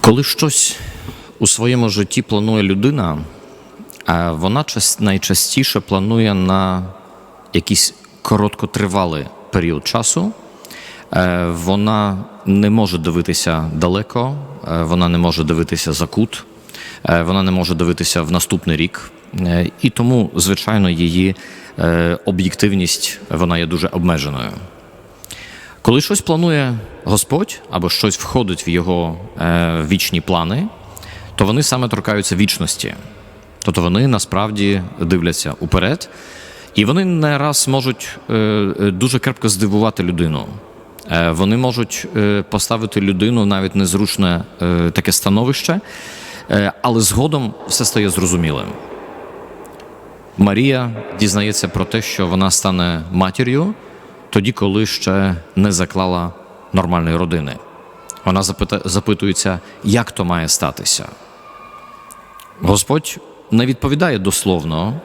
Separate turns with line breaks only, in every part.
Коли щось у своєму житті планує людина, вона найчастіше планує на якийсь короткотривалий період часу. Е, Вона не може дивитися далеко, е, вона не може дивитися за кут, е, вона не може дивитися в наступний рік. І тому, звичайно, її об'єктивність вона є дуже обмеженою. Коли щось планує Господь або щось входить в його е, вічні плани, то вони саме торкаються вічності. Тобто вони насправді дивляться уперед, і вони не раз можуть е, е, дуже крепко здивувати людину. Е, вони можуть е, поставити людину навіть незручне е, таке становище, е, але згодом все стає зрозумілим. Марія дізнається про те, що вона стане матір'ю тоді, коли ще не заклала нормальної родини. Вона запитується, як то має статися. Господь не відповідає дословно,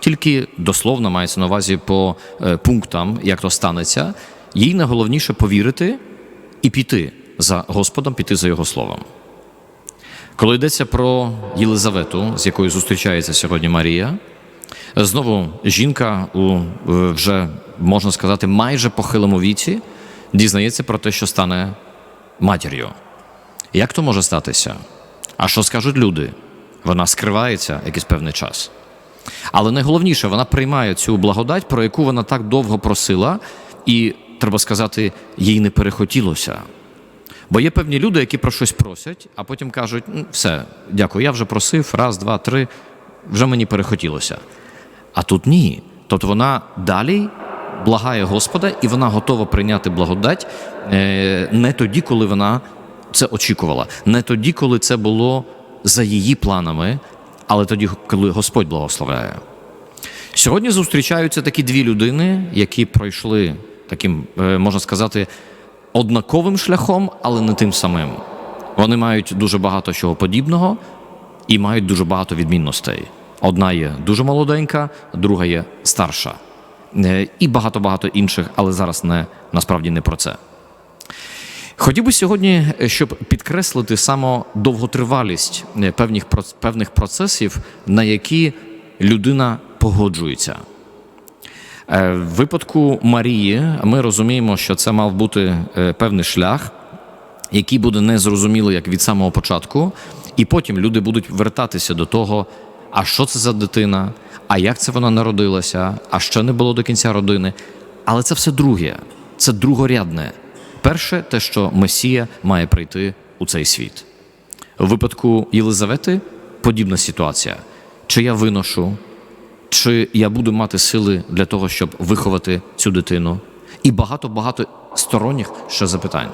тільки дословно мається на увазі по е, пунктам, як то станеться. Їй найголовніше повірити і піти за Господом, піти за Його словом. Коли йдеться про Єлизавету, з якою зустрічається сьогодні Марія, Знову жінка у е, вже можна сказати майже похилому віці дізнається про те, що стане матір'ю. Як то може статися? А що скажуть люди? Вона скривається якийсь певний час. Але найголовніше, вона приймає цю благодать, про яку вона так довго просила, і треба сказати, їй не перехотілося. Бо є певні люди, які про щось просять, а потім кажуть: «Ну, все, дякую, я вже просив, раз, два, три, вже мені перехотілося. А тут ні. Тобто вона далі благає Господа, і вона готова прийняти благодать е, не тоді, коли вона це очікувала, не тоді, коли це було за її планами, але тоді, коли Господь благословляє. Сьогодні зустрічаються такі дві людини, які пройшли таким, е, можна сказати, однаковим шляхом, але не тим самим. Вони мають дуже багато чого подібного і мають дуже багато відмінностей. Одна є дуже молоденька, друга є старша. Е, І багато-багато інших, але зараз не насправді не про це. Хотів би сьогодні, е, щоб підкреслити саме довготривалість е, певних, певних процесів, на які людина погоджується. В випадку Марії ми розуміємо, що це мав бути певний шлях, який буде незрозумілий як від самого початку, і потім люди будуть вертатися до того, а що це за дитина, а як це вона народилася, а ще не було до кінця родини. Але це все друге, це другорядне. Перше, те, що Месія має прийти у цей світ. У випадку Єлизавети подібна ситуація. Чи я виношу, чи я буду мати сили для того, щоб виховати цю дитину, і багато-багато сторонніх ще запитань.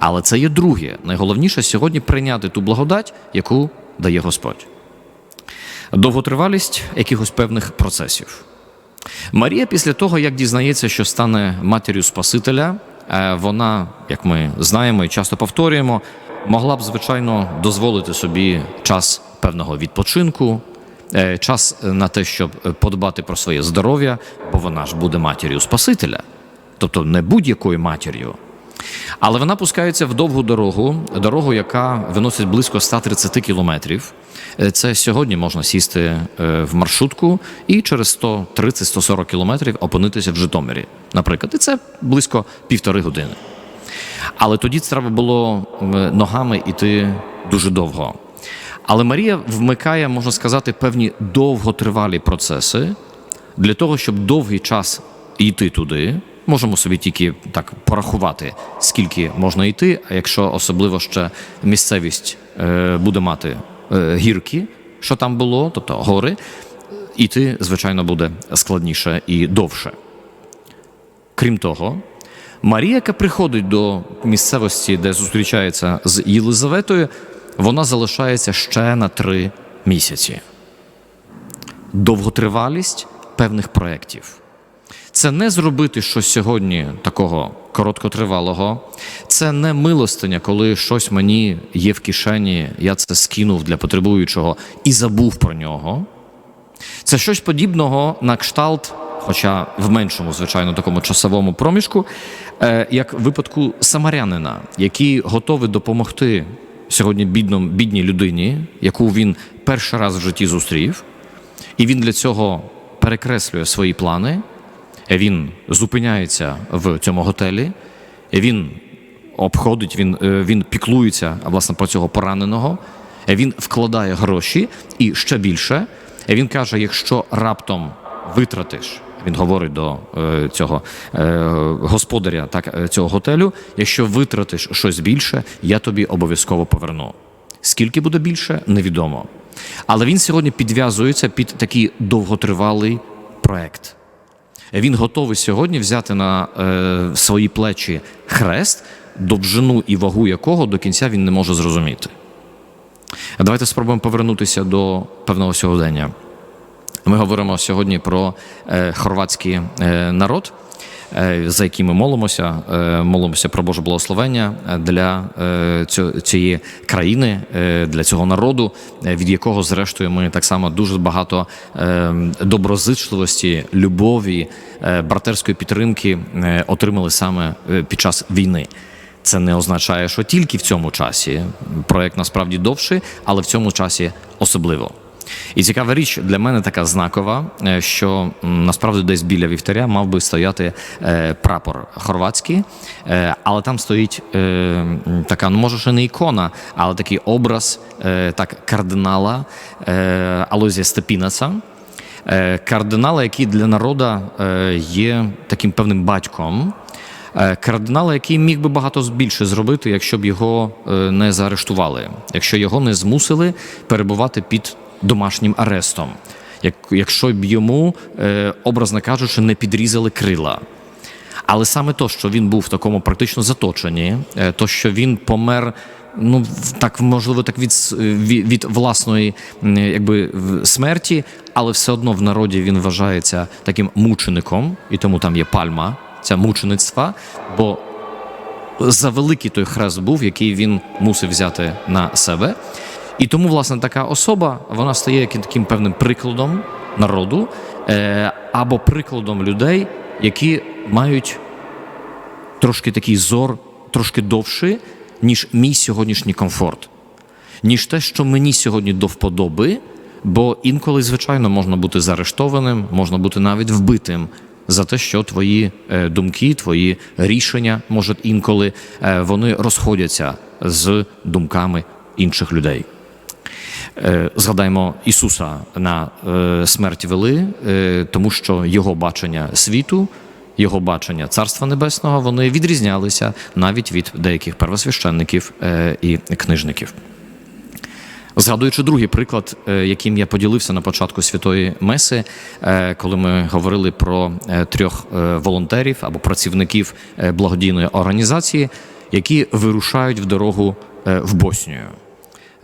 Але це є друге. Найголовніше сьогодні прийняти ту благодать, яку дає Господь. Довготривалість якихось певних процесів. Марія, після того, як дізнається, що стане матір'ю Спасителя, е, вона, як ми знаємо і часто повторюємо, могла б, звичайно, дозволити собі час певного відпочинку, е, час на те, щоб подбати про своє здоров'я, бо вона ж буде матір'ю Спасителя, тобто не будь-якою матір'ю. Але вона пускається в довгу дорогу, дорогу, яка виносить близько 130 кілометрів. Е, Це сьогодні можна сісти е, в маршрутку і через 130-140 кілометрів опинитися в Житомирі, наприклад. І це близько півтори години. Але тоді треба було ногами йти дуже довго. Але Марія вмикає, можна сказати, певні довготривалі процеси для того, щоб довгий час йти туди. Можемо собі тільки так порахувати, скільки можна йти, а якщо особливо ще місцевість е, буде мати е, гірки, що там було, тобто гори, іти, звичайно, буде складніше і довше. Крім того, Марія, яка приходить до місцевості, де зустрічається з Єлизаветою, вона залишається ще на три місяці. Довготривалість певних проєктів. Це не зробити щось сьогодні такого короткотривалого. Це не милостиня, коли щось мені є в кишені, я це скинув для потребуючого і забув про нього. Це щось подібного на кшталт, хоча в меншому, звичайно, такому часовому проміжку, е, як в випадку самарянина, який готовий допомогти сьогодні бідном, бідній людині, яку він перший раз в житті зустрів, і він для цього перекреслює свої плани. Він зупиняється в цьому готелі, він обходить, він, е, він піклується власне про цього пораненого, він вкладає гроші і ще більше. Він каже: якщо раптом витратиш, він говорить до е, цього е, господаря так, цього готелю, якщо витратиш щось більше, я тобі обов'язково поверну. Скільки буде більше, невідомо. Але він сьогодні підв'язується під такий довготривалий проект. Він готовий сьогодні взяти на е, свої плечі хрест, довжину і вагу якого до кінця він не може зрозуміти. Давайте спробуємо повернутися до певного сьогодення. Ми говоримо сьогодні про е, хорватський е, народ, за який ми молимося, е, молимося про Боже благословення для е, цієї країни, е, для цього народу, е, від якого, зрештою, ми так само дуже багато е, доброзичливості, любові, е, братерської підтримки е, отримали саме е, під час війни. Це не означає, що тільки в цьому часі проект насправді довший, але в цьому часі особливо. І цікава річ для мене така знакова, е, що насправді десь біля вівтаря мав би стояти е, прапор хорватський, е, але там стоїть така, ну може ще не ікона, але такий образ так кардинала Алозія Степінаца. Кардинала, який для народу є таким певним батьком. Кардинала, який міг би багато більше зробити, якщо б його не заарештували, якщо його не змусили перебувати під домашнім арестом, як, якщо б йому, е, образно кажучи, не підрізали крила. Але саме то, що він був в такому практично заточенні, е, то, що він помер. Ну, так можливо, так від, від, від власної якби смерті, але все одно в народі він вважається таким мучеником, і тому там є пальма ця мучеництва, бо за великий той хрест був, який він мусив взяти на себе. І тому, власне, така особа вона стає таким певним прикладом народу е, або прикладом людей, які мають трошки такий зор, трошки довший, ніж мій сьогоднішній комфорт, ніж те, що мені сьогодні до вподоби, бо інколи, звичайно, можна бути заарештованим, можна бути навіть вбитим за те, що твої е, думки, твої рішення, може, інколи е, вони розходяться з думками інших людей. Е, Згадаймо Ісуса на е, смерть вели, е, тому що його бачення світу, його бачення Царства Небесного, вони відрізнялися навіть від деяких первосвященників і книжників. Згадуючи другий приклад, яким я поділився на початку святої Меси, коли ми говорили про трьох волонтерів або працівників благодійної організації, які вирушають в дорогу в Боснію.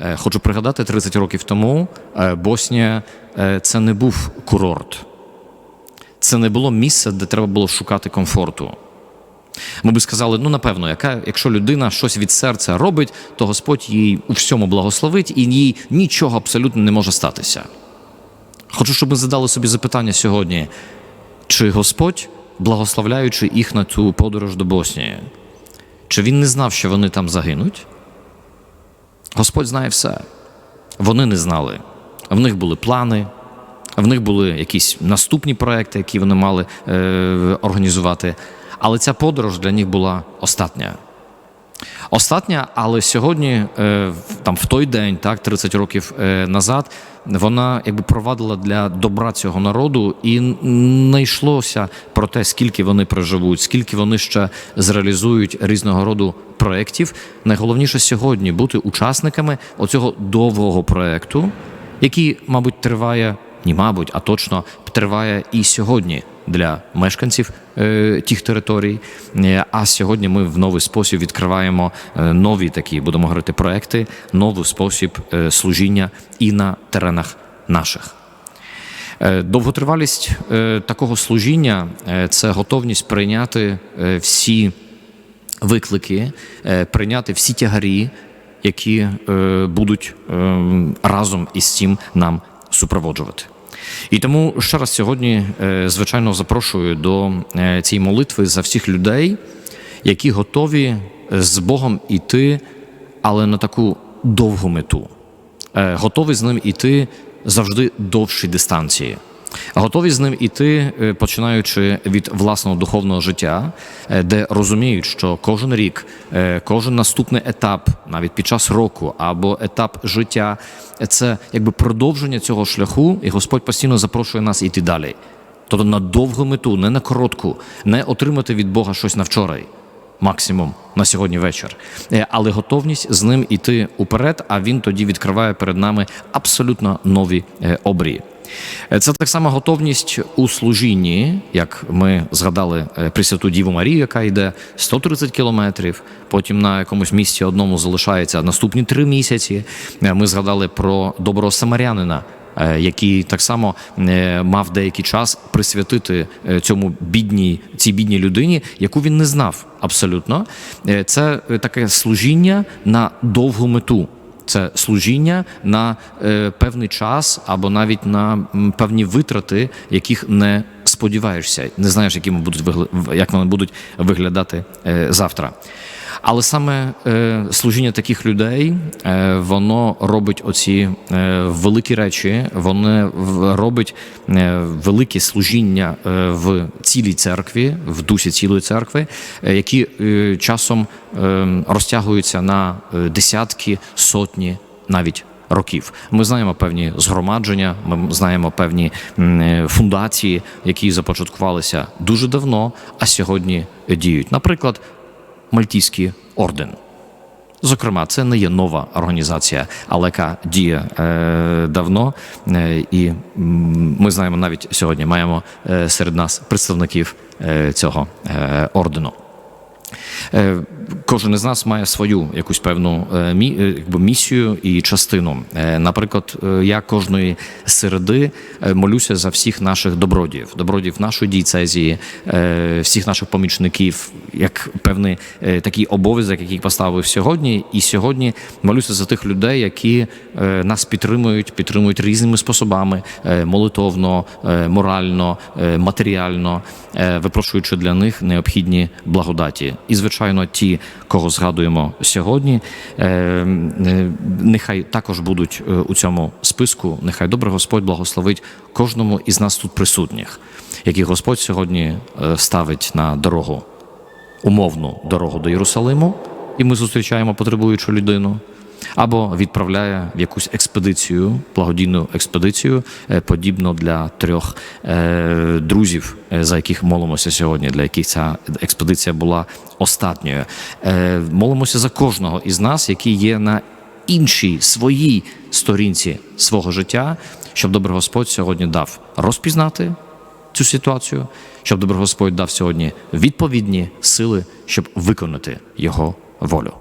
Е, Хочу пригадати, 30 років тому е, Боснія е, це не був курорт, це не було місце, де треба було шукати комфорту. Ми би сказали, ну напевно, яка, якщо людина щось від серця робить, то Господь їй у всьому благословить і їй нічого абсолютно не може статися. Хочу, щоб ми задали собі запитання сьогодні, чи Господь, благословляючи їх на цю подорож до Боснії, чи він не знав, що вони там загинуть? Господь знає все. Вони не знали. В них були плани, в них були якісь наступні проекти, які вони мали е, організувати. Але ця подорож для них була остатня. Остатня, але сьогодні, е, там в той день, так, 30 років е, назад, вона якби провадила для добра цього народу, і не йшлося про те, скільки вони проживуть, скільки вони ще зреалізують різного роду проєктів. Найголовніше сьогодні бути учасниками оцього довгого проєкту, який, мабуть, триває, ні, мабуть, а точно триває і сьогодні для мешканців е, тих територій. Е, А сьогодні ми в новий спосіб відкриваємо е, нові такі, будемо говорити, проекти, новий спосіб служіння і на теренах наших. Довготривалість такого служіння це готовність прийняти всі виклики, прийняти всі тягарі, які будуть е, разом із цим нам супроводжувати. І тому ще раз сьогодні, е, звичайно, запрошую до е, цієї молитви за всіх людей, які готові з Богом іти, але на таку довгу мету, е, готові з ним іти завжди довші дистанції. Готові з ним іти, е, починаючи від власного духовного життя, е, де розуміють, що кожен рік, е, кожен наступний етап, навіть під час року або етап життя, це якби продовження цього шляху, і Господь постійно запрошує нас іти далі. Тобто на довгу мету, не на коротку, не отримати від Бога щось на вчорай, максимум на сьогодні вечір, але готовність з ним іти уперед, а він тоді відкриває перед нами абсолютно нові обрії. Е, Це так само готовність у служінні, як ми згадали е, Пресвяту Діву Марію, яка йде 130 кілометрів, потім на якомусь місці одному залишається наступні три місяці. Е, Ми згадали про доброго самарянина, який так само мав деякий час присвятити цьому бідній цій бідній людині, яку він не знав абсолютно. Це таке служіння на довгу мету. Це служіння на е, певний час або навіть на певні витрати, яких не сподіваєшся, не знаєш, якими будуть як вони будуть виглядати е, завтра. Але саме е, служіння таких людей е, воно робить оці е, великі речі, воно робить е, велике служіння е, в цілій церкві, в дусі цілої церкви, е, які е, часом е, розтягуються на е, десятки, сотні, навіть років. Ми знаємо певні згромадження, ми знаємо певні е, фундації, які започаткувалися дуже давно, а сьогодні діють. Наприклад, Мальтійський орден. Зокрема, це не є нова організація, але яка діє е, давно. Е, і ми знаємо навіть сьогодні маємо е, серед нас представників е, цього е, ордену. Е, Кожен із нас має свою якусь певну е, е, якби, місію і частину. Наприклад, я кожної середи молюся за всіх наших добродіїв, добродіїв нашої дійцезії, всіх наших помічників, як певний такий обов'язок, який поставив сьогодні. І сьогодні молюся за тих людей, які нас підтримують, підтримують різними способами: молитовно, морально, матеріально, випрошуючи для них необхідні благодаті. І, звичайно, ті, кого згадуємо сьогодні, е, е, нехай також будуть е, у цьому списку. Нехай добре Господь благословить кожному із нас тут присутніх, яких Господь сьогодні ставить на дорогу, умовну дорогу до Єрусалиму, і ми зустрічаємо потребуючу людину. Або відправляє в якусь експедицію, благодійну експедицію, е, подібно для трьох е, друзів, е, за яких молимося сьогодні, для яких ця експедиція була остатньою. Молимося за кожного із нас, який є на іншій своїй сторінці свого життя, щоб добрий Господь сьогодні дав розпізнати цю ситуацію, щоб добрий Господь дав сьогодні відповідні сили, щоб виконати його волю.